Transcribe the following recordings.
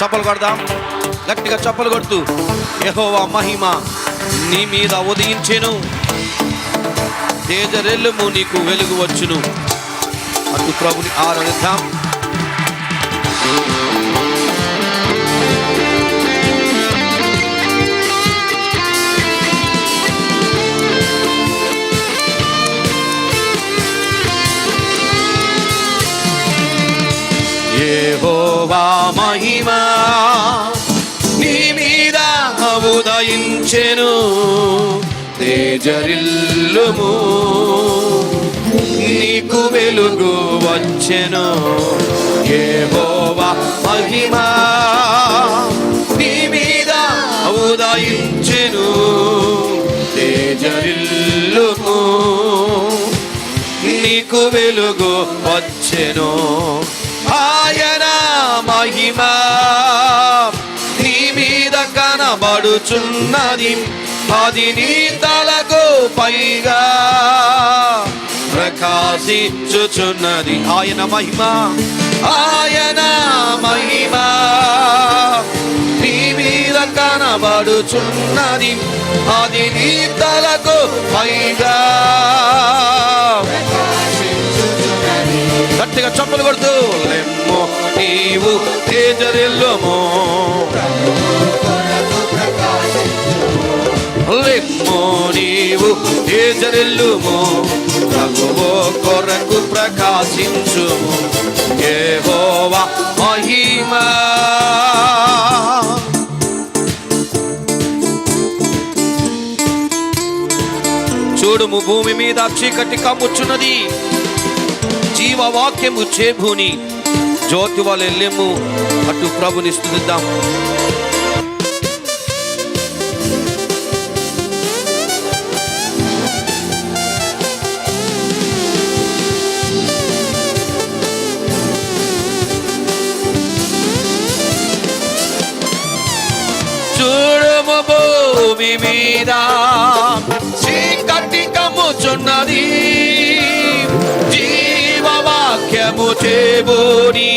చప్పలు కొడదాం. గట్టిగా చప్పలు కొడుతూ యహోవా మహిమ నీ మీద ఉదయించెను. తేజరెల్లుము నీకు వెలుగు వచ్చును. అటు ప్రభుని ఆరాధిద్దాం ఉదయించెను తేజరిల్లుము. నీకు వెలుగు వచ్చెను. ఏవోవా మహిమా నీ మీద ఉదయించెను. తేజరిల్లుము. నీకు వెలుగు వచ్చెను. ఆయన మహిమా. పాడుచున్నది. అది నీ తలకు పైగా ప్రకాశించుచున్నది. ఆయన మహిమ ఆయన మహిమ. నీ మీద కనబడుచున్నది. అది నీ తలకు పైగా గట్టిగా చప్పలు కొడుతూ లెమ్మో నీవు తేజరెల్లుమో. లెమ్మో నీవు? తేజరెల్లుమో ప్రభువో కొరకు ప్రకాశించుము. ఏహోవా మహిమా. చూడుము భూమి మీద చీకటి కమ్ముచున్నది. జీవవాక్యము చేభూని. జ్యోతి వాళ్ళు వెళ్ళేము అటు ప్రభుని స్థుతిద్దాం. భూమి మీద చీకటి కమ్ముచున్నది జీవవాక్యము చేబోని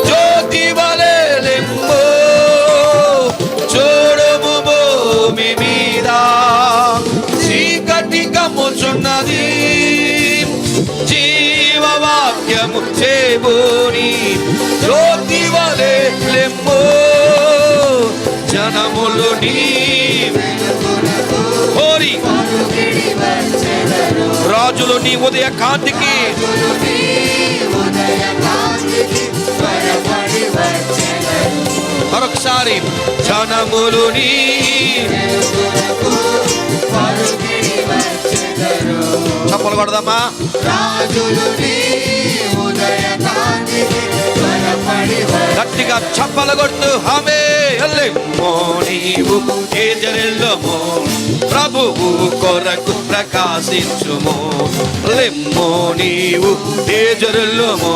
జ్యోతి వలెలెంబో చూడుము భూమి మీద చీకటి కమ్ముచున్నది జీవవాక్యము చేబోని జ్యోతి వలెలెంబో జనములు నీ రాజులు నీ ఉదయ కాంతికి. మరొకసారి జనములు నీ. చప్పలు కొడదామా? గట్టిగా చప్పలు కొడుతూ హమే ఎల్లెమ్మో నీవు తేజరెల్లమో ప్రభువు కొరకు ప్రకాశించుము. లెమ్మో నీవు తేజరెల్లమో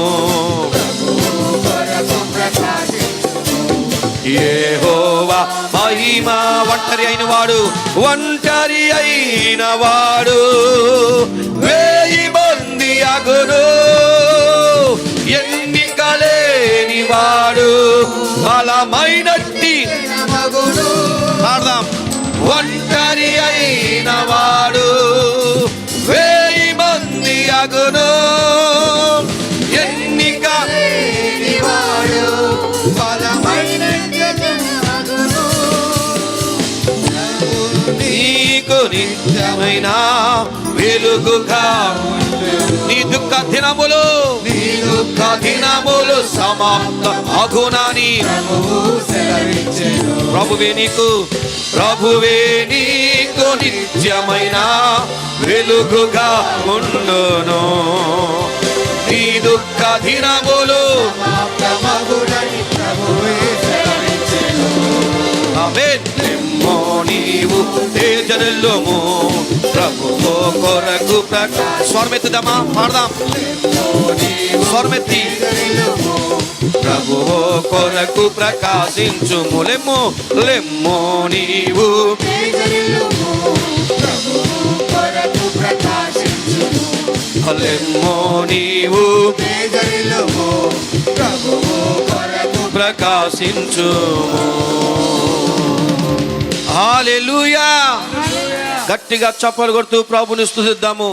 యెహోవా మహిమ ఒంటరి అయిన వాడు ఒంటరి అయిన వాడు వేయి మంది అగును ఎన్నికలేని వాడు బలమైన వాడు వేయి మంది అగును. ఎన్నిక నీకు నిత్యమైన వెలుగుగా నీ దుఃఖ దినములు నీ దుఃఖ దినములు సమాప్త అగునని ప్రభువే నీకు ప్రభువే నీకు నిత్యమైన వెలుగుగా ఉండును నీ దుఃఖ దినములు నీవు తేజరెల్లుము ప్రభువు కొరకు ప్రక స్వరమెత్తుదామా? పాడదాం. స్వరమెత్తి. ప్రభు కొరకు ప్రకాశించుము లెమ్ము లెమ్మో నీవు. లెమ్మో నీవు. ప్రకాశించు హాలెలుయా గట్టిగా చప్పలు కొడుతూ ప్రభుని స్థుతిద్దాము